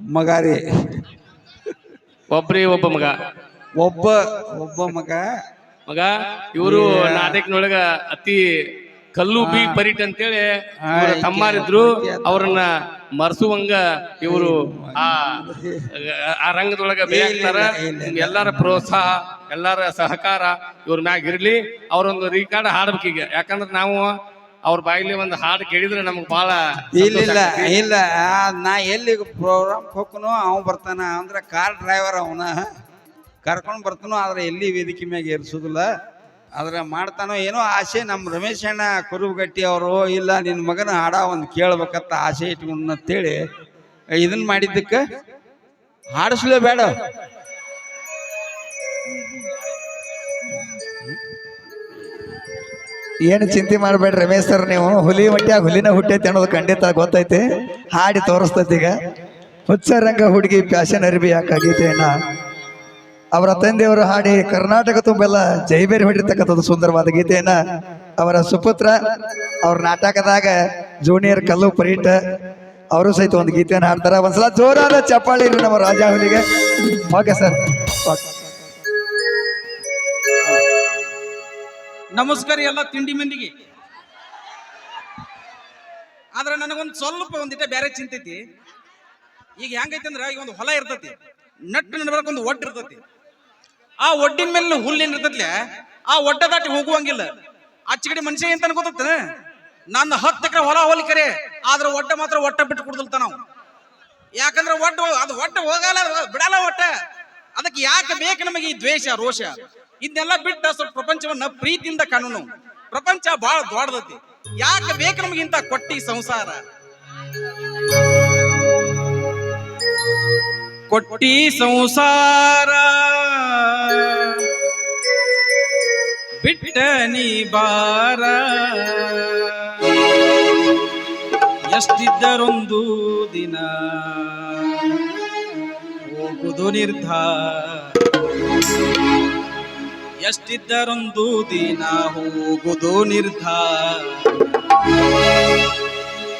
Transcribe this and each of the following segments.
ಮಗ ರೀ ಒಬ್ರಿ ಒಬ್ಬ ಮಗ. ಒಬ್ಬ ಒಬ್ಬ ಮಗ. ಮಗ ಇವರು ನಾಟಕನೊಳಗ ಅತಿ ಕಲ್ಲು ಬಿ ಪರಿಟ್ ಅಂತೇಳಿ ಇವ್ರ ತಮ್ಮಾರಿದ್ರು. ಅವ್ರನ್ನ ಮರ್ಸುವಂಗ ಇವರು ಆ ಆ ರಂಗದೊಳಗ ಬೇಕಾಗ್ತಾರ ಎಲ್ಲಾರ ಪ್ರೋತ್ಸಾಹ ಎಲ್ಲರ ಸಹಕಾರ ಇವ್ರ ಮ್ಯಾಗ ಇರ್ಲಿ. ಅವ್ರೊಂದು ರೀಕಾರ್ಡ್ ಹಾಡ್ಬೇಕೀಗ. ಯಾಕಂದ್ರೆ ನಾವು ಅವ್ರ ಬಾಯಿಲಿ ಒಂದು ಹಾಡು ಕೇಳಿದ್ರೆ ನಮ್ಗೆ ಬಹಳ ಇಲ್ಲ ಇಲ್ಲ ಇಲ್ಲ. ನಾ ಎಲ್ಲಿ ಪ್ರೋಗ್ರಾಮ್ ಹೋಗ್ನು ಅವ ಬರ್ತಾನ. ಅಂದ್ರೆ ಕಾರ್ ಡ್ರೈವರ್ ಅವನ. ಕರ್ಕೊಂಡು ಬರ್ತಾನೋ ಆದ್ರೆ ಎಲ್ಲಿ ವೇದಿಕೆ ಮ್ಯಾಗ ಏರ್ಸೋದಿಲ್ಲ. ಆದ್ರೆ ಮಾಡ್ತಾನೋ ಏನೋ ಆಸೆ. ನಮ್ಮ ರಮೇಶ್ ಅಣ್ಣ ಕುರುಬಗಟ್ಟಿ ಅವರು ಇಲ್ಲ ನಿನ್ನ ಮಗನ ಹಾಡ ಒಂದು ಕೇಳ್ಬೇಕಂತ ಆಸೆ ಇಟ್ಕೊಂಡು ಅಂತೇಳಿ ಇದನ್ನ ಮಾಡಿದ್ದಕ್ಕೆ ಹಾಡಿಸ್ಲೇ ಬೇಡ. ಏನು ಚಿಂತೆ ಮಾಡಬೇಡ್ರಿ ರಮೇಶ್ ಸರ್ ನೀವು? ಹುಲಿ ಹೊಟ್ಟ್ಯಾಗ ಹುಲಿನ ಹುಟ್ಟೈತಿ ಅನ್ನೋದು ಖಂಡಿತ ಗೊತ್ತೈತಿ. ಹಾಡಿ ತೋರಿಸ್ತೈತಿ ಈಗ. ಹುಚ್ಚರಂಗ ಹುಡುಗಿ ಫ್ಯಾಷನ್ ಅರಿಬಿ ಯಾಕಾಗೈತೆನ ಅವರ ತಂದೆಯವರು ಹಾಡಿ ಕರ್ನಾಟಕ ತುಂಬೆಲ್ಲ ಜೈಬೇರಿ ಹೊಡಿರ್ತಕ್ಕಂಥದ್ದು ಸುಂದರವಾದ ಗೀತೆಯನ್ನ ಅವರ ಸುಪುತ್ರ, ಅವ್ರ ನಾಟಕದಾಗ ಜೂನಿಯರ್ ಕಲ್ಲು ಪರಿಟ, ಅವರು ಸಹಿತ ಒಂದು ಗೀತೆಯನ್ನು ಹಾಡ್ತಾರೆ. ಒಂದ್ಸಲ ಜೋರಾದ ಚಪ್ಪಾಳಿ ನಮ್ಮ ರಾಜಾ ಹುಲಿಗೆ. Okay sir. ನಮಸ್ಕಾರ ಎಲ್ಲ ತಿಂಡಿ ಮಂದಿಗೆ. ಆದ್ರೆ ನನಗೊಂದು ಸ್ವಲ್ಪ ಒಂದಿಟ ಬೇರೆ ಚಿಂತೈತಿ ಈಗ ಹೆಂಗೈತೆ ಅಂದ್ರೆ ಈಗ ಒಂದು ಹೊಲ ಇರ್ತತಿ. ನಟ್ಟು ನಡ್ಬೇಕು ಒಂದು ಒಡ್ ಇರ್ತತಿ. ಆ ಒಡ್ಡಿನ ಮೇಲೆ ಹುಲ್ಲಿನ ಇರ್ತೈತ್ಲೆ? ಆ ಒಡ್ಡ ದಾಟಿ ಹೋಗುವಂಗಿಲ್ಲ. ಆಚೆಗಡೆ ಮನುಷ್ಯ ಅಂತ ಅನ್ಕೋತನ ನನ್ನ ಹತ್ತು ಎಕರೆ ಹೊಲ ಹೋಲಿಕರೆ ಆದ್ರೆ ಒಡ್ಡ ಮಾತ್ರ ಒಟ್ಟ ಬಿಟ್ಟು ಕುಡ್ದಲ್ತ ನಾವು. ಯಾಕಂದ್ರೆ ಒಟ್ಟು ಅದು ಒಟ್ಟ ಹೋಗಲ್ಲ, ಬಿಡಲ್ಲ ಒಟ್ಟ. ಅದಕ್ಕೆ ಯಾಕೆ ಬೇಕು ನಮಗೆ ಈ ದ್ವೇಷ, ರೋಷ? ಇದನ್ನೆಲ್ಲ ಬಿಟ್ಟು ಸ್ವಲ್ಪ ಪ್ರಪಂಚವನ್ನ ಪ್ರೀತಿಯಿಂದ ಕಾಣೋಣ ಪ್ರಪಂಚ ಬಹಳ ದೊಡ್ಡದತಿ. ಯಾಕೆ ಬೇಕು ನಮಗಿಂತ ಕೊಟ್ಟಿ ಸಂಸಾರ? ಕೊಟ್ಟಿ ಸಂಸಾರ. ಬಿಟ್ಟ ನೀ ಬಾರ ಎಷ್ಟಿದ್ದರೊಂದು ದಿನ? ಹೋಗುದು ನಿರ್ಧಾರ. ಎಷ್ಟಿದ್ದರೊಂದು ದಿನ ಹೋಗುದು ನಿರ್ಧಾರ.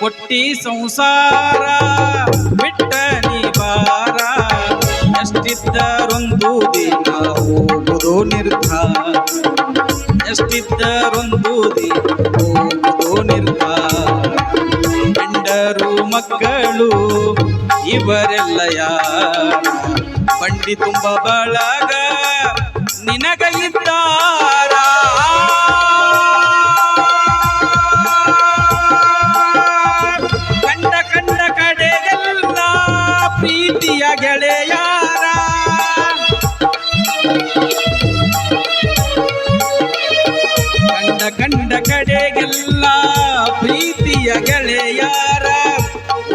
ಕೊಟ್ಟಿ ಸಂಸಾರ ಬಿಟ್ಟ ನಿವಾರ. ಎಷ್ಟಿದ್ದರೊಂದು ದಿನ ಹೋಗುದು ನಿರ್ಧಾರ. ಎಷ್ಟಿದ್ದರೊಂದು ದಿನ ಹೋಗುದು ನಿರ್ಧಾರ. ಗಂಡರು ಮಕ್ಕಳು ಇವರೆಲ್ಲ ಯಾರ? ಬಂಡಿ ತುಂಬ ಬಳಗ. ನಿನಗ ಇದ್ದಾರ ಕಂಡ ಕಂಡ ಕಡೆಗೆಲ್ಲ ಪ್ರೀತಿಯ ಗೆಳೆಯಾರ. ಕಂಡ ಕಂಡ ಕಡೆಗೆಲ್ಲ ಪ್ರೀತಿಯ ಗೆಳೆಯಾರ.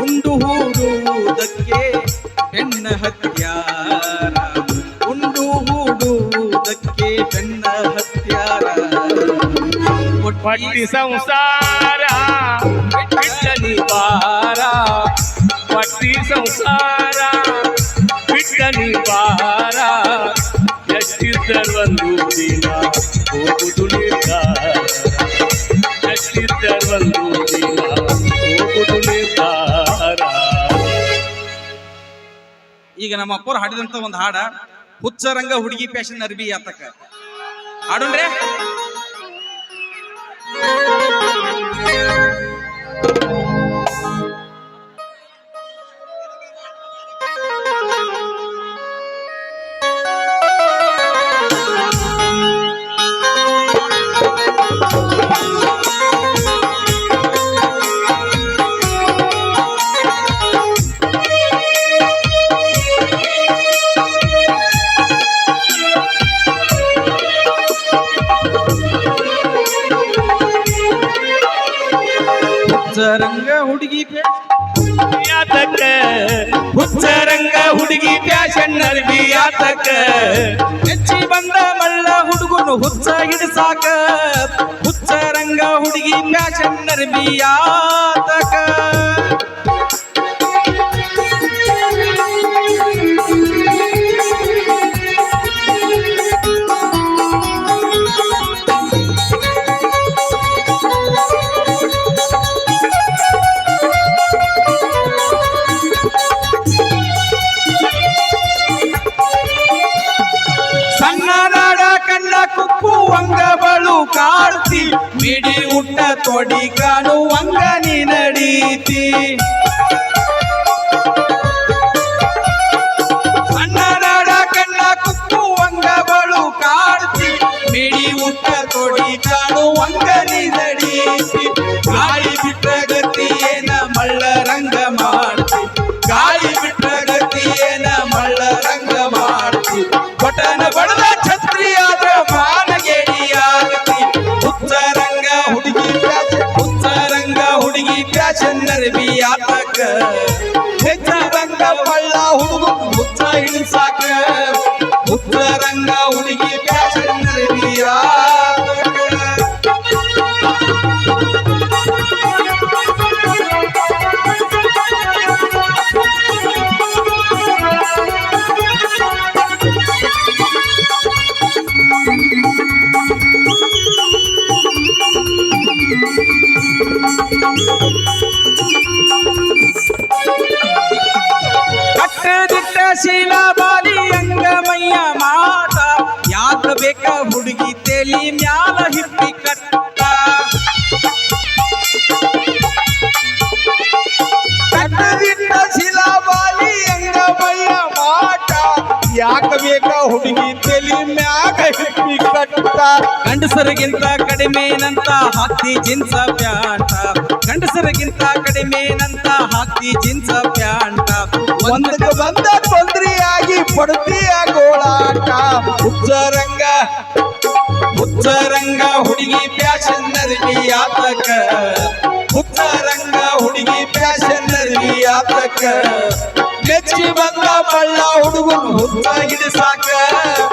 ಉಂಡು ಹೂಡುವುದಕ್ಕೆ ಬೆನ್ನ ಹತ್ಯಾರ ಪಟ್ಟಿ ಸಂಸಾರ ಬಿಟ್ಟನಿ ಬಾರ ಪಟ್ಟಿ ಸಂಸಾರ ಬಿಟ್ಟನಿ ಈಗ ನಮ್ಮ ಅಪ್ಪರು ಹಾಡಿದಂತ ಒಂದು ಹಾಡ, ಹುಚ್ಚರಂಗ ಹುಡುಗಿ ಪ್ಯಾಶನ್ ಅರ್ಬಿ ಆತಕ. ಹಾಡುಣ್ರೆ. ಹುಚ್ಚರಂಗ ಹುಡುಗಿ ಫ್ಯಾಷನ್ ಅರ್ಬಿ ಆತಕ ಹೆಚ್ಚಿ ಬಂದ ಮಳ್ಳ ಹುಡುಗನು ಹುಚ್ಚ ಹಿಡಿಸಾಕ ಹುಚ್ಚರಂಗ ಹುಡುಗಿ ಪ್ಯಾಶನ್ ಅರ್ಬಿ ಆತಕ ಊಟ ತೊಡಿ ಕಾಣುವಂಗ ನೀ ನಡೀತಿ. ಸಣ್ಣ ನಾಡ ಕಣ್ಣ ಕುಕ್ಕುವಂಗ ಕಾಡ್ತಿ. ಬಿಡಿ ಊಟ ತೊಡಿ ಕಾಣುವಂಗ ನೀ ನಡೀತಿ. ಹುಡುಗಿ ತಲಿ ಮ್ಯಾಗ ಹಿಪ್ಪಿ ಕಟ್ಟ. ಗಂಡಸರಿಗಿಂತ ಕಡಿಮೆನಂತ ಹಾಕ್ತಿ ಜಿನ್ಸ ಪ್ಯಾಂಟ. ಗಂಡಸರಿಗಿಂತ ಕಡಿಮೆನಂತ ಹಾಕ್ತಿ ಜಿನ್ಸ ಪ್ಯಾಂಟ. ಒಂದಕ್ಕೆ ಬಂದ ತೊಂದ್ರಿಯಾಗಿ ಪಡ್ತೀಯ ಗೋಳಾಟ. ಹುಚ್ಚರಂಗ ಹುಚ್ಚರಂಗ ಹುಡುಗಿ ಪ್ಯಾಶನ್ ನರ್ವಿ ಆತಕ. ಹುಚ್ಚರಂಗ ಹುಡುಗಿ ಪ್ಯಾಶನ್ ನರ್ವಿ ಆತಕ. ಮೆಚ್ಚಿ ಬಂದ ಬಳ್ಳ ಹುಡುಗರು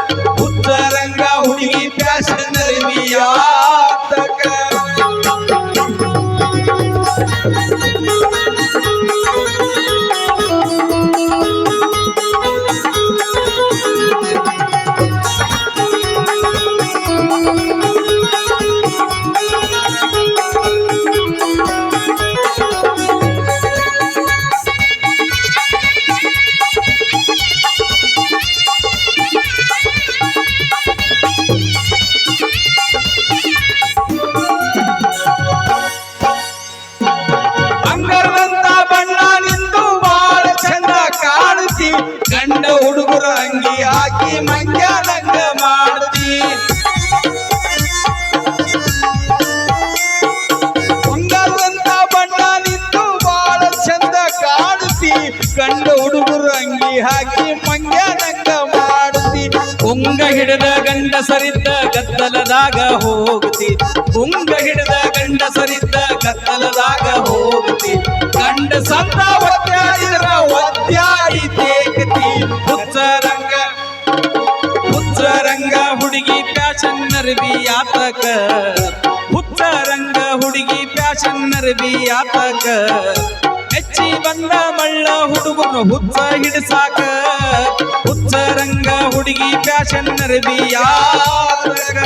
ಗಂಡ ಹುಡುಗರ ಅಂಗಿ ಹಾಕಿ ಮಂಗ್ಯಾನಂಗ ಮಾಡ್ತಿ ಬಂಗಾರದಂತ ಬಣ್ಣ ನಿಂತು ಬಾಳ ಚಂದ ಕಾಣ್ತಿ. ಗಂಡ ಹುಡುಗರ ಅಂಗಿ ಹಾಕಿ ಮಂಗ್ಯಾನಂಗ ಮಾಡ್ತಿ. ಉಂಗ ಹಿಡಿದ ಗಂಡ ಸರಿದ್ದ ಗದ್ದಲದಾಗ ಹೋಗ್ತಿ. ಉಂಗ ಹಿಡಿದ ಗಂಡ ಸರಿದ್ದ ಗದ್ದಲದಾಗ ಹೋಗ್ತಿ. ಗಂಡ ಸಂತ ತೇಗತಿ ಹುಚ್ಚರಂಗ ಹುಚ್ಚರಂಗ ಹುಡುಗಿ ಪ್ಯಾಶನ್ ನರ್ವಿ ಆತಕ. ಹುಚ್ಚರಂಗ ಹುಡುಗಿ ಪ್ಯಾಶನ್ ನರ್ವಿ ಆತಕ. ಹೆಚ್ಚಿ ಬಂದ ಮಳ್ಳ ಹುಡುಗನು ಹುಚ್ಚ ಹಿಡಿಸಾಕ. ಹುಚ್ಚರಂಗ ಹುಡುಗಿ ಪ್ಯಾಶನ್ ನರ್ವಿ ಆತಕ.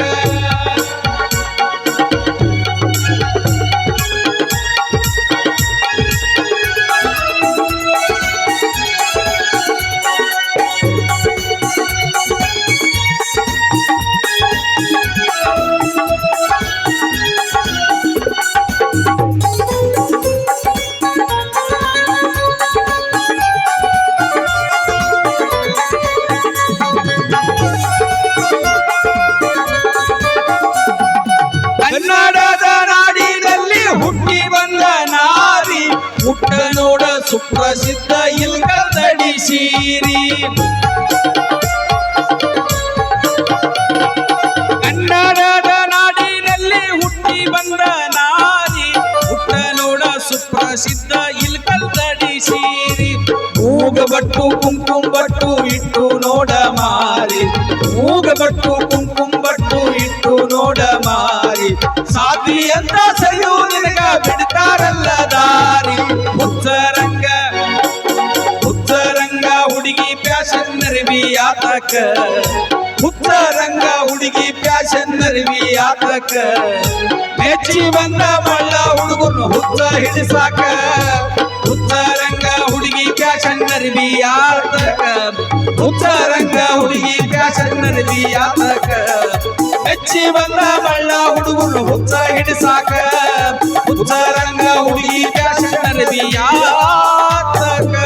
ಸಾಧ್ವಿ ಅಂತ ಸರಿಯು ನಿನಗ ಬಿಡ್ತಾರಲ್ಲ ದಾರಿ. ಹುಚ್ಚರಂಗ ಹುಚ್ಚರಂಗ ಹುಡುಗಿ ಪ್ಯಾಶನ್ ನರ್ವಿ ಆತಕ. ಹುಚ್ಚರಂಗ ಹುಡುಗಿ ಪ್ಯಾಶನ್ ನರ್ವಿ ಆತಕ. ಮೆಚ್ಚಿ ಬಂದ ಮಳ್ಳ ಹುಡುಗನು ಹುಚ್ಚ ಹಿಡಿಸಾಕ. ಹುಚ್ಚರಂಗ ಹುಡುಗಿ ಪ್ಯಾಶನ್ ನರ್ವಿ ಆತಕ. ಹುಚ್ಚರಂಗ ಹುಡುಗಿ ಪ್ಯಾಶನ್ ನರ್ವಿ ಆತಕ. ಮೆಚ್ಚಿ ಬಂದ ಬಳ್ಳ ಹುಡುಗರು ಹುಚ್ಚ ಹಿಡಿಸಾಕ. ಹುಚ್ಚ ರಂಗ ಹುಡುಗಿ ಫ್ಯಾಷನ್ ನದಿ ಯಾತಕ?